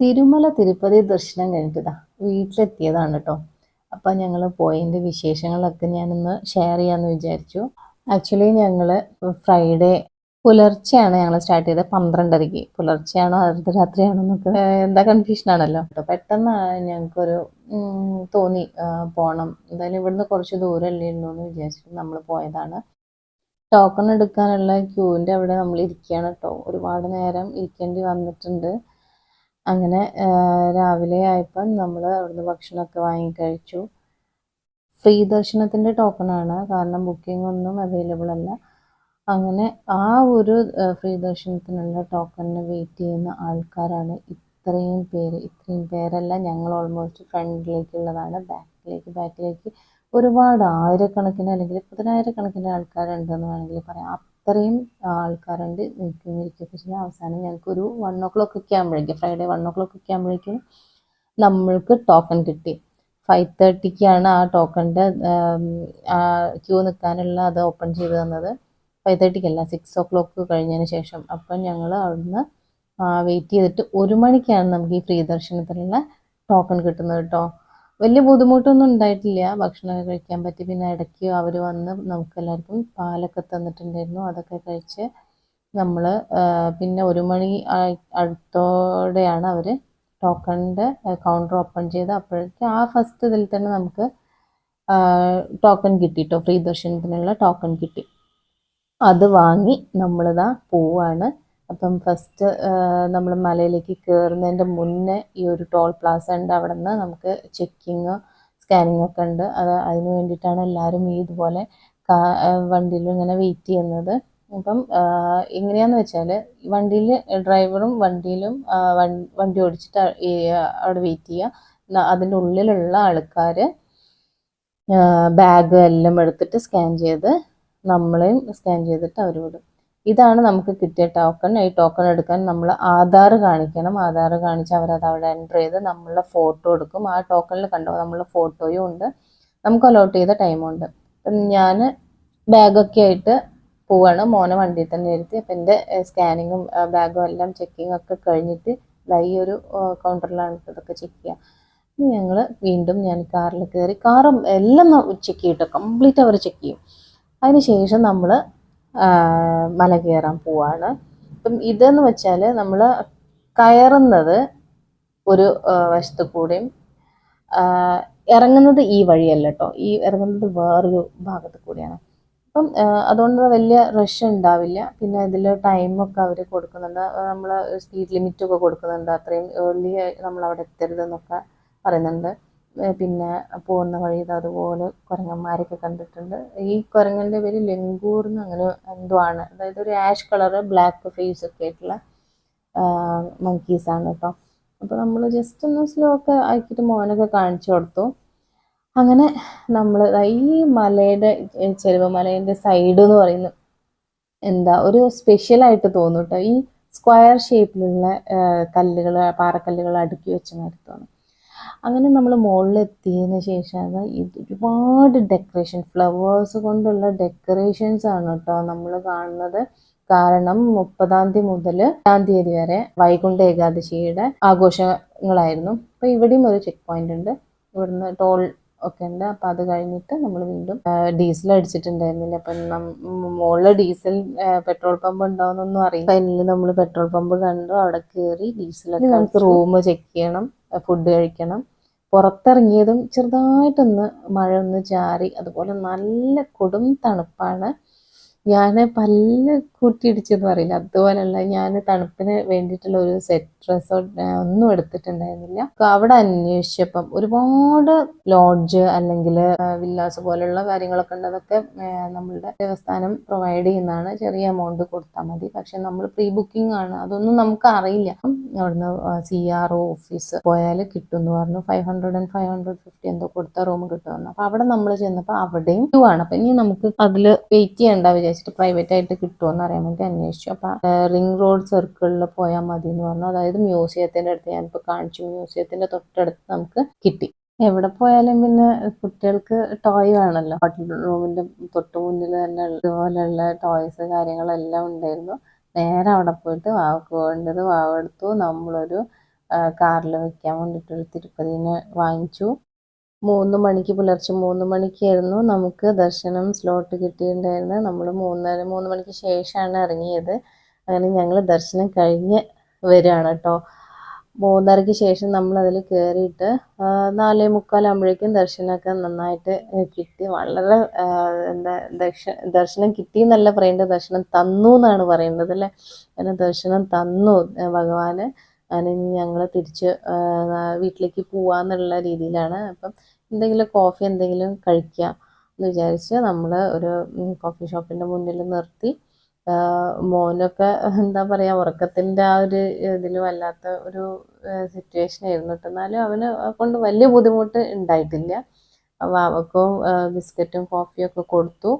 തിരുമല തിരുപ്പതി ദർശനം കഴിഞ്ഞിട്ടാ വീട്ടിലെത്തിയതാണ് കേട്ടോ അപ്പം ഞങ്ങൾ പോയതിന്റെ വിശേഷങ്ങളൊക്കെ ഞാനൊന്ന് ഷെയർ ചെയ്യാമെന്ന് വിചാരിച്ചു. ആക്ച്വലി ഞങ്ങൾ ഫ്രൈഡേ പുലർച്ചെയാണ് ഞങ്ങൾ സ്റ്റാർട്ട് ചെയ്തത്. പന്ത്രണ്ടരയ്ക്ക്. പുലർച്ചെയാണോ അർദ്ധരാത്രിയാണോ എന്നൊക്കെ എന്താ കൺഫ്യൂഷനാണല്ലോ പെട്ടെന്ന് ഞങ്ങൾക്കൊരു ഉം, തോന്നി പോകണം എന്തായാലും ഇവിടുന്ന് കുറച്ച് ദൂരമല്ലേ ഉള്ളൂ എന്ന് വിചാരിച്ചിട്ട് നമ്മൾ പോയതാണ്. ടോക്കൺ എടുക്കാനുള്ള ക്യൂവിന്റെ അവിടെ നമ്മൾ ഇരിക്കുകയാണ് കേട്ടോ ഒരുപാട് നേരം ഇരിക്കേണ്ടി വന്നിട്ടുണ്ട്. അങ്ങനെ രാവിലെ ആയപ്പോൾ നമ്മൾ അവിടുന്ന് ഭക്ഷണമൊക്കെ വാങ്ങി കഴിച്ചു ഫ്രീ ദർശനത്തിന്റെ ടോക്കണാണ്. കാരണം ബുക്കിംഗ് ഒന്നും അവൈലബിൾ അല്ല. അങ്ങനെ ആ ഒരു ഫ്രീ ദർശനത്തിനുള്ള ടോക്കണിന് വെയിറ്റ് ചെയ്യുന്ന ആൾക്കാരാണ് ഇത്രയും പേര്. ഇത്രയും പേരല്ല ഞങ്ങൾ ഓൾമോസ്റ്റ് ഫ്രണ്ടിലേക്കുള്ളതാണ്. ബാക്കിലേക്ക് ബാക്കിലേക്ക് ഒരുപാട് ആയിരക്കണക്കിന് അല്ലെങ്കിൽ പതിനായിരക്കണക്കിന് ആൾക്കാരുണ്ടെന്ന് വേണമെങ്കിൽ പറയാം. അത്രയും ആൾക്കാരുണ്ട് നിൽക്കും ഇരിക്കുകയൊക്കെ ചെയ്യാം. അവസാനം ഞങ്ങൾക്കൊരു വൺ ഓ ക്ലോക്ക് ഒക്കെ ആകുമ്പോഴേക്കും ഫ്രൈഡേ വൺ ഓ ക്ലോക്ക് ഒക്കെ ആകുമ്പോഴേക്കും നമ്മൾക്ക് ടോക്കൺ കിട്ടി. ഫൈവ് തേർട്ടിക്കാണ് ആ ടോക്കണിന്റെ ക്യൂ നിൽക്കാനുള്ള അത് ഓപ്പൺ ചെയ്ത് തന്നത്. ഫൈവ് തേർട്ടിക്കല്ല സിക്സ് ഓ ക്ലോക്ക് കഴിഞ്ഞതിന് ശേഷം. അപ്പം ഞങ്ങൾ അവിടുന്ന് വെയിറ്റ് ചെയ്തിട്ട് ഒരു മണിക്കാണ് നമുക്ക് ഈ ഫ്രീ ദർശനത്തിനുള്ള ടോക്കൺ കിട്ടുന്നത് കേട്ടോ വലിയ ബുദ്ധിമുട്ടൊന്നും ഉണ്ടായിട്ടില്ല. ഭക്ഷണമൊക്കെ കഴിക്കാൻ പറ്റി. പിന്നെ ഇടയ്ക്ക് അവർ വന്ന് നമുക്ക് എല്ലാവർക്കും പാലൊക്കെ തന്നിട്ടുണ്ടായിരുന്നു. അതൊക്കെ കഴിച്ച് നമ്മൾ പിന്നെ ഒരു മണി അടുത്തോടെയാണ് അവർ ടോക്കണിന്റെ കൗണ്ടർ ഓപ്പൺ ചെയ്ത് അപ്പോഴേക്കും ആ ഫസ്റ്റ് ഇതിൽ തന്നെ നമുക്ക് ടോക്കൺ കിട്ടി കേട്ടോ ഫ്രീ ദർശനത്തിനുള്ള ടോക്കൺ കിട്ടി. അത് വാങ്ങി നമ്മളിതാ പോവാണ്. അപ്പം ഫസ്റ്റ് നമ്മൾ മലയിലേക്ക് കയറുന്നതിന്റെ മുന്നേ ഈ ഒരു ടോൾ പ്ലാസ ഉണ്ട്. അവിടെ നിന്ന് നമുക്ക് ചെക്കിങ് സ്കാനിങ് ഒക്കെ ഉണ്ട്. അത് അതിന് വേണ്ടിയിട്ടാണ് എല്ലാവരും ഈ ഇതുപോലെ വണ്ടിയിൽ ഇങ്ങനെ വെയിറ്റ് ചെയ്യുന്നത്. അപ്പം എങ്ങനെയാന്ന് വെച്ചാൽ വണ്ടിയിൽ ഡ്രൈവറും വണ്ടിയിലും വണ്ടി ഓടിച്ചിട്ട് അവിടെ വെയിറ്റ് ചെയ്യുക. അതിന്റെ ഉള്ളിലുള്ള ആൾക്കാർ ബാഗ് എല്ലാം എടുത്തിട്ട് സ്കാൻ ചെയ്ത് നമ്മളെയും സ്കാൻ ചെയ്തിട്ട് അവർ വിടും ഇതാണ് നമുക്ക് കിട്ടിയ ടോക്കൺ ഈ ടോക്കൺ എടുക്കാൻ നമ്മൾ ആധാർ കാണിക്കണം. ആധാർ കാണിച്ച് അവരത് അവിടെ എന്റർ ചെയ്ത് നമ്മളെ ഫോട്ടോ എടുക്കും. ആ ടോക്കണിൽ കണ്ടോ? നമ്മളുടെ ഫോട്ടോയും ഉണ്ട്. നമുക്ക് അലോട്ട് ചെയ്ത ടൈമും ഉണ്ട്. ഞാൻ ബാഗൊക്കെ ആയിട്ട് പോവാണ്. മോനെ വണ്ടിയിൽ തന്നെ ഇരുത്തി. അപ്പം എന്റെ സ്കാനിങ്ങും ബാഗും എല്ലാം ചെക്കിങ് ഒക്കെ കഴിഞ്ഞിട്ട് ഇതായി ഒരു കൗണ്ടറിലാണ് ഇതൊക്കെ ചെക്ക് ചെയ്യുക ഞങ്ങൾ വീണ്ടും ഞാൻ കാറിൽ കയറി കാറും. എല്ലാം ചെക്ക് ചെയ്തിട്ട് കംപ്ലീറ്റ് അവർ ചെക്ക് ചെയ്യും. അതിനുശേഷം നമ്മൾ മല കയറാൻ പോവാണ്. അപ്പം ഇതെന്ന് വെച്ചാൽ നമ്മൾ കയറുന്നത് ഒരു വശത്ത് കൂടെയും ഇറങ്ങുന്നത് ഈ വഴിയല്ല കേട്ടോ ഈ ഇറങ്ങുന്നത് വേറൊരു ഭാഗത്ത് കൂടിയാണ്. അപ്പം അതുകൊണ്ട് വലിയ റഷ് ഉണ്ടാവില്ല. പിന്നെ ഇതിൽ ടൈമൊക്കെ അവർ കൊടുക്കുന്നുണ്ട്. നമ്മൾ സ്പീഡ് ലിമിറ്റൊക്കെ കൊടുക്കുന്നുണ്ട്. അത്രയും ഏർലി നമ്മൾ അവിടെ എത്തരുതെന്നൊക്കെ പറയുന്നുണ്ട്. പിന്നെ പോകുന്ന വഴിയിൽ അതുപോലെ കുരങ്ങന്മാരൊക്കെ കണ്ടിട്ടുണ്ട്. ഈ കുരങ്ങന്റെ പേര് ലെങ്കൂർ എന്ന് അങ്ങനെ എന്തോ ആണ്. അതായത് ഒരു ആഷ് കളറ് ബ്ലാക്ക് ഫേസ് ഒക്കെ ആയിട്ടുള്ള മങ്കീസാണ് കേട്ടോ. അപ്പോൾ നമ്മൾ ജസ്റ്റ് ഒന്ന് സ്ലോ ഒക്കെ ആക്കിയിട്ട് മോനൊക്കെ കാണിച്ചു കൊടുത്തു. അങ്ങനെ നമ്മൾ ഈ മലയുടെ ചെലവ് മലയുടെ സൈഡ് എന്ന് പറയുന്നത് എന്താ ഒരു സ്പെഷ്യലായിട്ട് തോന്നും കേട്ടോ. ഈ സ്ക്വയർ ഷേപ്പിലുള്ള കല്ലുകൾ പാറക്കല്ലുകൾ അടുക്കി വെച്ച അങ്ങനെ നമ്മൾ മുകളിലെത്തിയതിന് ശേഷം അത് ഇത് ഒരുപാട് ഡെക്കറേഷൻ ഫ്ലവേഴ്സ് കൊണ്ടുള്ള ഡെക്കറേഷൻസ് ആണ് കേട്ടോ നമ്മൾ കാണുന്നത്. കാരണം മുപ്പതാം തീയതി മുതൽ എട്ടാം തീയതി വരെ വൈകുണ്ഠ ഏകാദശിയുടെ ആഘോഷങ്ങളായിരുന്നു. അപ്പോൾ ഇവിടെയും ഒരു ചെക്ക് പോയിന്റ് ഉണ്ട്. ഇവിടുന്ന് ടോൾ ഒക്കെ ഉണ്ട്. അപ്പം അത് കഴിഞ്ഞിട്ട് നമ്മൾ വീണ്ടും ഡീസൽ അടിച്ചിട്ടുണ്ടായിരുന്നില്ല. അപ്പം മുകളിൽ ഡീസൽ പെട്രോൾ പമ്പ് ഉണ്ടാവുന്നൊന്നും അറിയില്ല. നമ്മൾ പെട്രോൾ പമ്പ് കണ്ടു. അവിടെ കയറി ഡീസൽ നമുക്ക് റൂം ചെക്ക് ചെയ്യണം. ഫുഡ് കഴിക്കണം. പുറത്തിറങ്ങിയതും ചെറുതായിട്ടൊന്ന് മഴ ഒന്ന് ചാറി അതുപോലെ നല്ല കൊടും തണുപ്പാണ്. ഞാൻ പല്ല് കൂട്ടിയിടിച്ചെന്ന് പറയില്ല. അതുപോലെയുള്ള ഞാൻ തണുപ്പിന് വേണ്ടിയിട്ടുള്ള ഒരു സെറ്റ് ഡ്രസ്സോ ഒന്നും എടുത്തിട്ടുണ്ടായിരുന്നില്ല. അവിടെ അന്വേഷിച്ചപ്പം ഒരുപാട് ലോഡ്ജ് അല്ലെങ്കിൽ വില്ലാസ് പോലെയുള്ള കാര്യങ്ങളൊക്കെ ഉണ്ട് അതൊക്കെ നമ്മളുടെ ദേവസ്ഥാനം പ്രൊവൈഡ് ചെയ്യുന്നതാണ്. ചെറിയ എമൗണ്ട് കൊടുത്താൽ മതി. പക്ഷെ നമ്മൾ പ്രീ ബുക്കിംഗ് ആണ്. അതൊന്നും നമുക്ക് അറിയില്ല. അവിടുന്ന് സി ആർ ഒ ഓഫീസ് പോയാൽ കിട്ടും എന്ന് പറഞ്ഞു. Five hundred and five hundred fifty എന്തോ കൊടുത്ത റൂം കിട്ടുമെന്ന്. അപ്പൊ അവിടെ നമ്മൾ ചെന്നപ്പോൾ അവിടെയും ക്യൂ ആണ്. അപ്പൊ ഇനി നമുക്ക് അതിൽ വെയിറ്റ് ചെയ്യണ്ട വിചാരിച്ചിട്ട് പ്രൈവറ്റ് ആയിട്ട് കിട്ടുമെന്ന് അറിയാൻ വേണ്ടി അന്വേഷിച്ചു. അപ്പൊ റിംഗ് റോഡ് സർക്കിളിൽ പോയാൽ മതി എന്ന് പറഞ്ഞു. അതായത് മ്യൂസിയത്തിന്റെ അടുത്ത് ഞാനിപ്പോൾ കാണിച്ചു. മ്യൂസിയത്തിന്റെ തൊട്ടടുത്ത് നമുക്ക് കിട്ടി. എവിടെ പോയാലും പിന്നെ കുട്ടികൾക്ക് ടോയ് വേണമല്ലോ ഹോട്ടൽ റൂമിന്റെ തൊട്ട് മുന്നിൽ തന്നെ ഇതുപോലെയുള്ള ടോയ്സ് കാര്യങ്ങളെല്ലാം ഉണ്ടായിരുന്നു. നേരെ അവിടെ പോയിട്ട് വാവക്ക് വേണ്ടത് വാവെടുത്തു. നമ്മളൊരു കാറിൽ വെക്കാൻ വേണ്ടിയിട്ടൊരു തിരുപ്പതിനെ വാങ്ങിച്ചു. മൂന്ന് മണിക്ക് പുലർച്ചെ മൂന്ന് മണിക്കായിരുന്നു നമുക്ക് ദർശനം സ്ലോട്ട് കിട്ടിയിട്ടുണ്ടായിരുന്നത് നമ്മൾ മൂന്നര മൂന്ന് മണിക്ക് ശേഷമാണ് ഇറങ്ങിയത്. അങ്ങനെ ഞങ്ങൾ ദർശനം കഴിഞ്ഞ് വരികയാണ് കേട്ടോ മൂന്നരയ്ക്ക് ശേഷം നമ്മൾ അതിൽ കയറിയിട്ട് നാലേ മുക്കാലാകുമ്പോഴേക്കും ദർശനമൊക്കെ നന്നായിട്ട് കിട്ടി. വളരെ എന്താ ദർശ ദർശനം കിട്ടി എന്നല്ല പറയേണ്ടത് ദർശനം തന്നു എന്നാണ് പറയേണ്ടത് അല്ലേ? അങ്ങനെ ദർശനം തന്നു ഭഗവാന്. അങ്ങനെ ഞങ്ങൾ തിരിച്ച് വീട്ടിലേക്ക് പോവാന്നുള്ള രീതിയിലാണ്. അപ്പം എന്തെങ്കിലും കോഫി എന്തെങ്കിലും കഴിക്കുക എന്ന് വിചാരിച്ച് നമ്മൾ ഒരു കോഫി ഷോപ്പിന്റെ മുന്നിൽ നിർത്തി. മോനൊക്കെ എന്താ പറയുക ഉറക്കത്തിന്റെ ആ ഒരു ഇതിലും അല്ലാത്ത ഒരു സിറ്റുവേഷൻ ആയിരുന്നു. എന്നാലും അവന് കൊണ്ട് വലിയ ബുദ്ധിമുട്ട് ഉണ്ടായിട്ടില്ല. അവക്കും ബിസ്ക്കറ്റും കോഫിയൊക്കെ കൊടുത്തു.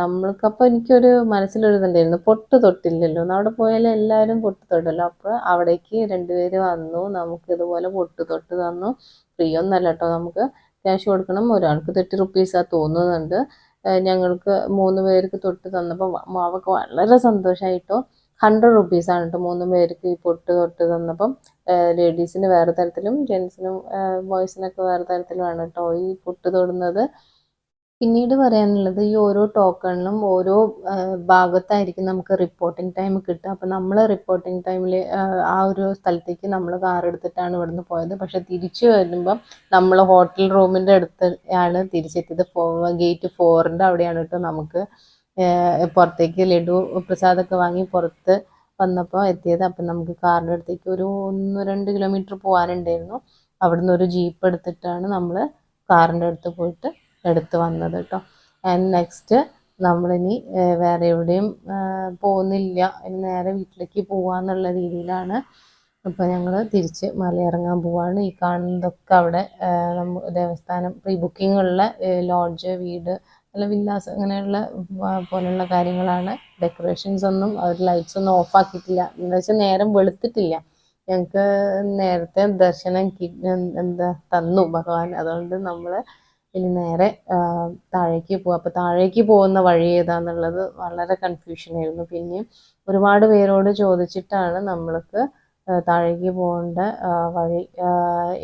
നമ്മൾക്കപ്പോൾ എനിക്കൊരു മനസ്സിലൊരു ഇതുണ്ടായിരുന്നു പൊട്ട് തൊട്ടില്ലല്ലോ. അവിടെ പോയാൽ എല്ലാവരും പൊട്ട് തൊട്ടല്ലോ അപ്പോൾ അവിടേക്ക് രണ്ടുപേര് വന്നു. നമുക്ക് ഇതുപോലെ പൊട്ട് തൊട്ട് തന്നു. ഫ്രീ ഒന്നല്ല കേട്ടോ നമുക്ക്. ക്യാഷ് കൊടുക്കണം. ഒരാൾക്ക് തേർട്ടി റുപ്പീസാണ് തോന്നുന്നുണ്ട്. ഞങ്ങൾക്ക് മൂന്ന് പേർക്ക് തൊട്ട് തന്നപ്പോൾ അവൾക്ക് വളരെ സന്തോഷമായിട്ടോ ഹൺഡ്രഡ് റുപ്പീസാണ് കേട്ടോ മൂന്ന് പേർക്ക് ഈ പൊട്ട് തൊട്ട് തന്നപ്പം. ലേഡീസിന് വേറെ തരത്തിലും ജെൻസിനും ബോയ്സിനൊക്കെ വേറെ തരത്തിലുമാണ് കേട്ടോ ഈ പൊട്ട് തൊടുന്നത്. പിന്നീട് പറയാനുള്ളത് ഈ ഓരോ ടോക്കണിലും ഓരോ ഭാഗത്തായിരിക്കും നമുക്ക് റിപ്പോർട്ടിംഗ് ടൈം കിട്ടുക. അപ്പോൾ നമ്മൾ റിപ്പോർട്ടിംഗ് ടൈമിൽ ആ ഒരു സ്ഥലത്തേക്ക് നമ്മൾ കാർ എടുത്തിട്ടാണ് ഇവിടുന്ന് പോയത്. പക്ഷെ തിരിച്ചു വരുമ്പം നമ്മൾ ഹോട്ടൽ റൂമിന്റെ അടുത്ത് ആണ് തിരിച്ചെത്തിയത് ഗേറ്റ് ഫോറിന്റെ അവിടെയാണ് കേട്ടോ നമുക്ക് പുറത്തേക്ക് ലഡു പ്രസാദമൊക്കെ വാങ്ങി പുറത്ത് വന്നപ്പോൾ എത്തിയത്. അപ്പം നമുക്ക് കാറിന്റെ അടുത്തേക്ക് ഒരു ഒന്ന് രണ്ട് കിലോമീറ്റർ പോകാനുണ്ടായിരുന്നു അവിടുന്ന് ഒരു ജീപ്പ് എടുത്തിട്ടാണ് നമ്മൾ കാറിന്റെ അടുത്ത് പോയിട്ട് എടുത്ത് വന്നത് കേട്ടോ ആൻഡ് നെക്സ്റ്റ് നമ്മളിനി വേറെ എവിടെയും പോകുന്നില്ല. ഇനി നേരെ വീട്ടിലേക്ക് പോവാന്നുള്ള രീതിയിലാണ് അപ്പോൾ ഞങ്ങൾ തിരിച്ച് മലയിറങ്ങാൻ പോവാണ്. ഈ കാണുന്നതൊക്കെ അവിടെ ദേവസ്ഥാനം പ്രീ ബുക്കിംഗ് ഉള്ള ലോഡ്ജ് വീട് അല്ല വില്ലാസ് അങ്ങനെയുള്ള പോലുള്ള കാര്യങ്ങളാണ്. ഡെക്കറേഷൻസ് ഒന്നും അവർ ലൈറ്റ്സ് ഒന്നും ഓഫ് ആക്കിയിട്ടില്ല. എന്താ വെച്ചാൽ നേരം വെളുത്തിട്ടില്ല. ഞങ്ങൾക്ക് നേരത്തെ ദർശനം എന്താ തന്നു ഭഗവാൻ. അതുകൊണ്ട് നമ്മൾ ഇനി നേരെ താഴേക്ക് പോകും അപ്പോൾ താഴേക്ക് പോകുന്ന വഴി ഏതാന്നുള്ളത് വളരെ കൺഫ്യൂഷനായിരുന്നു പിന്നെ ഒരുപാട് പേരോട് ചോദിച്ചിട്ടാണ് നമ്മൾക്ക് താഴേക്ക് പോകേണ്ട വഴി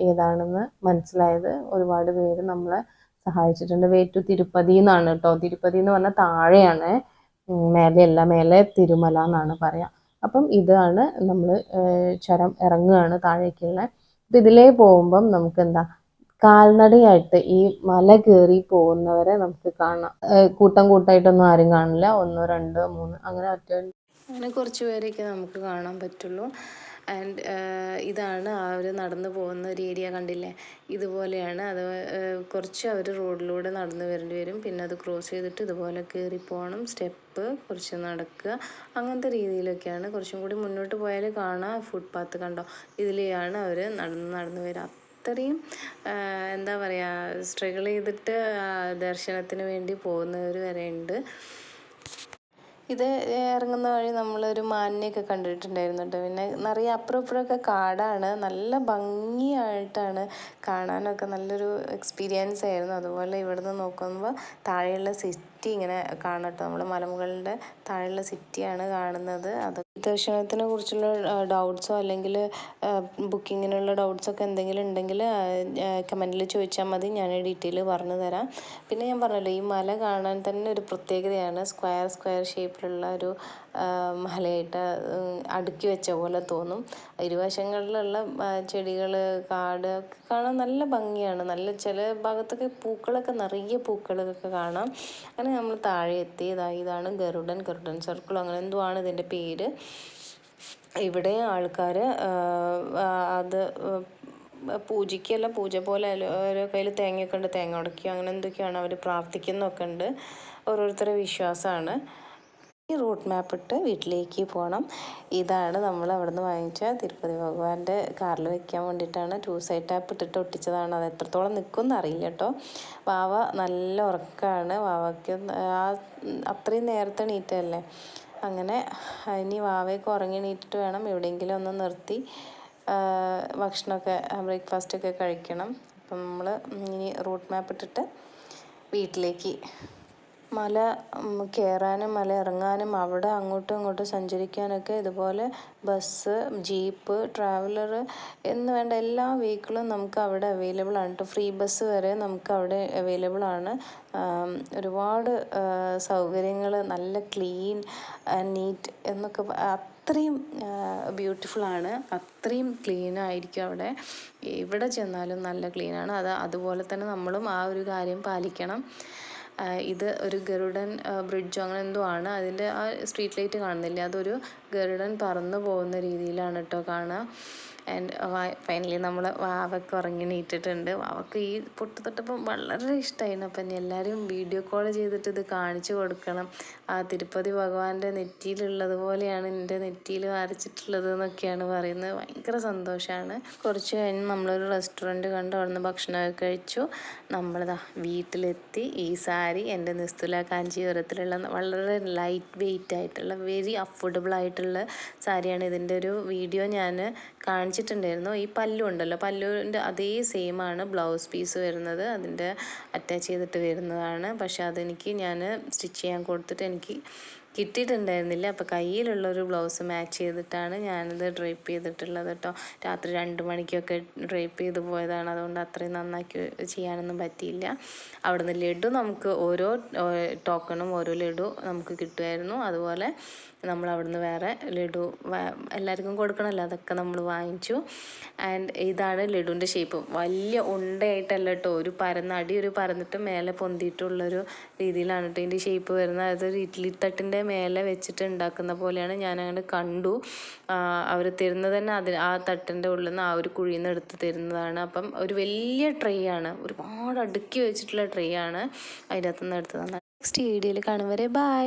ഏതാണെന്ന് മനസ്സിലായത്. ഒരുപാട് പേര് നമ്മളെ സഹായിച്ചിട്ടുണ്ട്. വേ ടു തിരുപ്പതി എന്നാണ് കേട്ടോ. തിരുപ്പതി എന്ന് പറഞ്ഞാൽ താഴെയാണ്. മേലെയല്ല മേലെ തിരുമല എന്നാണ് പറയാം. അപ്പം ഇതാണ് നമ്മൾ ചരം ഇറങ്ങുകയാണ് താഴേക്കുള്ള. അപ്പം ഇതിലേ പോകുമ്പം നമുക്ക് എന്താ കാൽനടയായിട്ട് ഈ മല കയറി പോകുന്നവരെ നമുക്ക് കാണാം. കൂട്ടം കൂട്ടായിട്ടൊന്നും ആരും കാണില്ല. ഒന്നോ രണ്ടോ മൂന്ന് അങ്ങനെ ഒറ്റ അങ്ങനെ കുറച്ച് പേരെയൊക്കെ നമുക്ക് കാണാൻ പറ്റുള്ളൂ. ആൻഡ് ഇതാണ് അവർ നടന്നു പോകുന്ന ഒരു ഏരിയ കണ്ടില്ലേ? ഇതുപോലെയാണ്. അത് കുറച്ച് അവർ റോഡിലൂടെ നടന്നു വരേണ്ടി വരും. പിന്നെ അത് ക്രോസ് ചെയ്തിട്ട് ഇതുപോലെ കയറി പോകണം. സ്റ്റെപ്പ് കുറച്ച് നടക്കുക. അങ്ങനത്തെ രീതിയിലൊക്കെയാണ്. കുറച്ചും കൂടി മുന്നോട്ട് പോയാൽ കാണാം. ഫുട്പാത്ത് കണ്ടോ? ഇതിലെയാണ് അവർ നടന്ന് നടന്ന് വരിക അത്രയും എന്താ പറയുക സ്ട്രഗിൾ ചെയ്തിട്ട് ദർശനത്തിന് വേണ്ടി പോകുന്നവർ വരെ ഉണ്ട്. ഇത് ഇറങ്ങുന്ന വഴി നമ്മളൊരു മാനിനെയൊക്കെ കണ്ടിട്ടുണ്ടായിരുന്നു കേട്ടോ പിന്നെ നിറയെ അപ്പുറം ഇപ്പുറമൊക്കെ കാടാണ്. നല്ല ഭംഗിയായിട്ടാണ് കാണാനൊക്കെ നല്ലൊരു എക്സ്പീരിയൻസ് ആയിരുന്നു. അതുപോലെ ഇവിടുന്ന് നോക്കുമ്പോൾ താഴെയുള്ള സിറ്റി ഇങ്ങനെ കാണാം കേട്ടോ നമ്മൾ മലമുകളുടെ താഴെയുള്ള സിറ്റിയാണ് കാണുന്നത്. അത് ദർശനത്തിനെ കുറിച്ചുള്ള ഡൗട്ട്സോ അല്ലെങ്കിൽ ബുക്കിങ്ങിനുള്ള ഡൗട്ട്സൊക്കെ എന്തെങ്കിലും ഉണ്ടെങ്കിൽ കമന്റിൽ ചോദിച്ചാൽ മതി. ഞാൻ ഡീറ്റെയിൽ പറഞ്ഞു തരാം. പിന്നെ ഞാൻ പറഞ്ഞല്ലോ ഈ മല കാണാൻ തന്നെ ഒരു പ്രത്യേകതയാണ്. സ്ക്വയർ സ്ക്വയർ ഷേപ്പിലുള്ള ഒരു മലയായിട്ട് അടുക്കി വെച്ച പോലെ തോന്നും. ഇരുവശങ്ങളിലുള്ള ചെടികൾ കാട് ഒക്കെ കാണാൻ നല്ല ഭംഗിയാണ്. നല്ല ചില ഭാഗത്തൊക്കെ പൂക്കളൊക്കെ നിറയെ പൂക്കളൊക്കെ കാണാം. അങ്ങനെ നമ്മൾ താഴെ എത്തി ഇതാണ് ഗരുഡൻ ഗരുഡൻ സർക്കിൾ അങ്ങനെ എന്തോ ആണ് ഇതിന്റെ പേര്. ഇവിടെ ആൾക്കാർ അത് പൂജയ്ക്കല്ല പൂജ പോലെ ഓരോ കയ്യിൽ തേങ്ങയൊക്കെ ഉണ്ട് തേങ്ങ ഉടക്കി അങ്ങനെ എന്തൊക്കെയാണ് അവർ പ്രാർത്ഥിക്കുന്നൊക്കെ ഉണ്ട്. ഓരോരുത്തരുടെ വിശ്വാസമാണ്. ഈ റൂട്ട് മാപ്പ് ഇട്ട് വീട്ടിലേക്ക് പോകണം ഇതാണ് നമ്മൾ അവിടുന്ന് വാങ്ങിച്ച തിരുപ്പതി ഭഗവാന്റെ കാറിൽ വെക്കാൻ വേണ്ടിയിട്ടാണ് ടു സൈഡ് ടാപ്പ് ഇട്ടിട്ട് ഒട്ടിച്ചതാണ്. അത് എത്രത്തോളം നിൽക്കുമെന്ന് അറിയില്ല കേട്ടോ. വാവ നല്ല ഉറക്കമാണ് വാവയ്ക്ക് ആ അത്രയും നേരത്തെ എണീറ്റല്ലേ അങ്ങനെ ഇനി വാവയൊക്കെ ഉറങ്ങി എണീറ്റിട്ട് വേണം എവിടെയെങ്കിലും ഒന്ന് നിർത്തി ഭക്ഷണമൊക്കെ മല കയറാനും മല ഇറങ്ങാനും അവിടെ അങ്ങോട്ടും ഇങ്ങോട്ടും സഞ്ചരിക്കാനൊക്കെ ഇതുപോലെ ബസ് ജീപ്പ് ട്രാവലർ എന്ന് വേണ്ട എല്ലാ വെഹിക്കിളും നമുക്ക് അവിടെ അവൈലബിൾ ആണ്. കേട്ടോ ഫ്രീ ബസ് വരെ നമുക്ക് അവിടെ അവൈലബിൾ ആണ്. ഒരുപാട് സൗകര്യങ്ങൾ നല്ല ക്ലീൻ നീറ്റ് എന്നൊക്കെ അത്രയും ബ്യൂട്ടിഫുൾ ആണ്. അത്രയും ക്ലീൻ ആയിരിക്കും അവിടെ. എവിടെ ചെന്നാലും നല്ല ക്ലീനാണ് അത് അതുപോലെ തന്നെ നമ്മളും ആ ഒരു കാര്യം പാലിക്കണം. ഇത് ഒരു ഗരുഡൻ ബ്രിഡ്ജോ അങ്ങനെ എന്തോ ആണ്. അതിന്റെ ആ സ്ട്രീറ്റ് ലൈറ്റ് കാണുന്നില്ല. അതൊരു ഗരുഡൻ പറന്നു പോകുന്ന രീതിയിലാണ് കേട്ടോ കാണുക ആൻഡ് ഫൈനലി നമ്മൾ വാവക്ക് ഉറങ്ങി നീറ്റിട്ടുണ്ട് വാവക്ക് ഈ പൊട്ട് തൊട്ടപ്പം വളരെ ഇഷ്ടമായിരുന്നു അപ്പം എല്ലാവരും വീഡിയോ കോൾ ചെയ്തിട്ട് ഇത് കാണിച്ചു കൊടുക്കണം. ആ തിരുപ്പതി ഭഗവാന്റെ നെറ്റിയിലുള്ളത് പോലെയാണ് എന്റെ നെറ്റിയിൽ വരച്ചിട്ടുള്ളത് എന്നൊക്കെയാണ് പറയുന്നത്. ഭയങ്കര സന്തോഷമാണ് കുറച്ച് കഴിഞ്ഞ് നമ്മളൊരു റെസ്റ്റോറന്റ് കണ്ട് അവിടുന്ന് ഭക്ഷണമൊക്കെ കഴിച്ചു. നമ്മളിതാ വീട്ടിലെത്തി. ഈ സാരി എന്റെ നിസ്തുല കാഞ്ചീപുരത്തിലുള്ള വളരെ ലൈറ്റ് വെയിറ്റ് ആയിട്ടുള്ള വെരി അഫോർഡബിൾ ആയിട്ടുള്ള സാരിയാണ് ഇതിന്റെ ഒരു വീഡിയോ ഞാൻ കാണിച്ചിട്ടുണ്ടായിരുന്നു ഈ പല്ലു ഉണ്ടല്ലോ പല്ലുവിന്റെ അതേ ആണ് ബ്ലൗസ് പീസ് വരുന്നത്. അതിന്റെ അറ്റാച്ച് ചെയ്തിട്ട് വരുന്നതാണ്. പക്ഷേ അതെനിക്ക് ഞാൻ സ്റ്റിച്ച് ചെയ്യാൻ കൊടുത്തിട്ട് എനിക്ക് കിട്ടിയിട്ടുണ്ടായിരുന്നില്ല. അപ്പോൾ കയ്യിലുള്ളൊരു ബ്ലൗസ് മാച്ച് ചെയ്തിട്ടാണ് ഞാനിത് ഡ്രേപ്പ് ചെയ്തിട്ടുള്ളത് കേട്ടോ. രാത്രി രണ്ട് മണിക്കൊക്കെ ഡ്രേപ്പ് ചെയ്ത് പോയതാണ്. അതുകൊണ്ട് അത്രയും നന്നാക്കി ചെയ്യാനൊന്നും പറ്റിയില്ല. അവിടുന്ന് ലഡു നമുക്ക് ഓരോ ടോക്കണും ഓരോ ലഡു നമുക്ക് കിട്ടുമായിരുന്നു. അതുപോലെ നമ്മൾ അവിടുന്ന് വേറെ ലഡു എല്ലാവർക്കും കൊടുക്കണമല്ലോ അതൊക്കെ നമ്മൾ വാങ്ങിച്ചു. ആൻഡ് ഇതാണ് ലഡുവിന്റെ ഷേപ്പ് വലിയ ഉണ്ടയായിട്ടല്ല കേട്ടോ ഒരു പരന്ന അടി ഒരു പരന്നിട്ട് മേലെ പൊന്തിയിട്ടുള്ളൊരു രീതിയിലാണ് കേട്ടോ ഇതിന്റെ ഷേപ്പ് വരുന്നത്. അതൊരു ഇഡ്ഡലി തട്ടിന്റെ മേലെ വെച്ചിട്ട് ഉണ്ടാക്കുന്ന പോലെയാണ് ഞാൻ അങ്ങനെ കണ്ടു അവർ തരുന്നത് തന്നെ അതിന് ആ തട്ടിന്റെ ഉള്ളിൽ നിന്ന് ആ ഒരു കുഴിയിൽ നിന്ന് എടുത്ത് തരുന്നതാണ്. അപ്പം ഒരു വലിയ ട്രേ ആണ്. ഒരുപാട് അടുക്കി വെച്ചിട്ടുള്ള ട്രേ ആണ്. അതിന്റെ അകത്തുനിന്ന് എടുത്തതാണ് നെക്സ്റ്റ് വീഡിയോയിൽ കാണും വരെ. ബൈ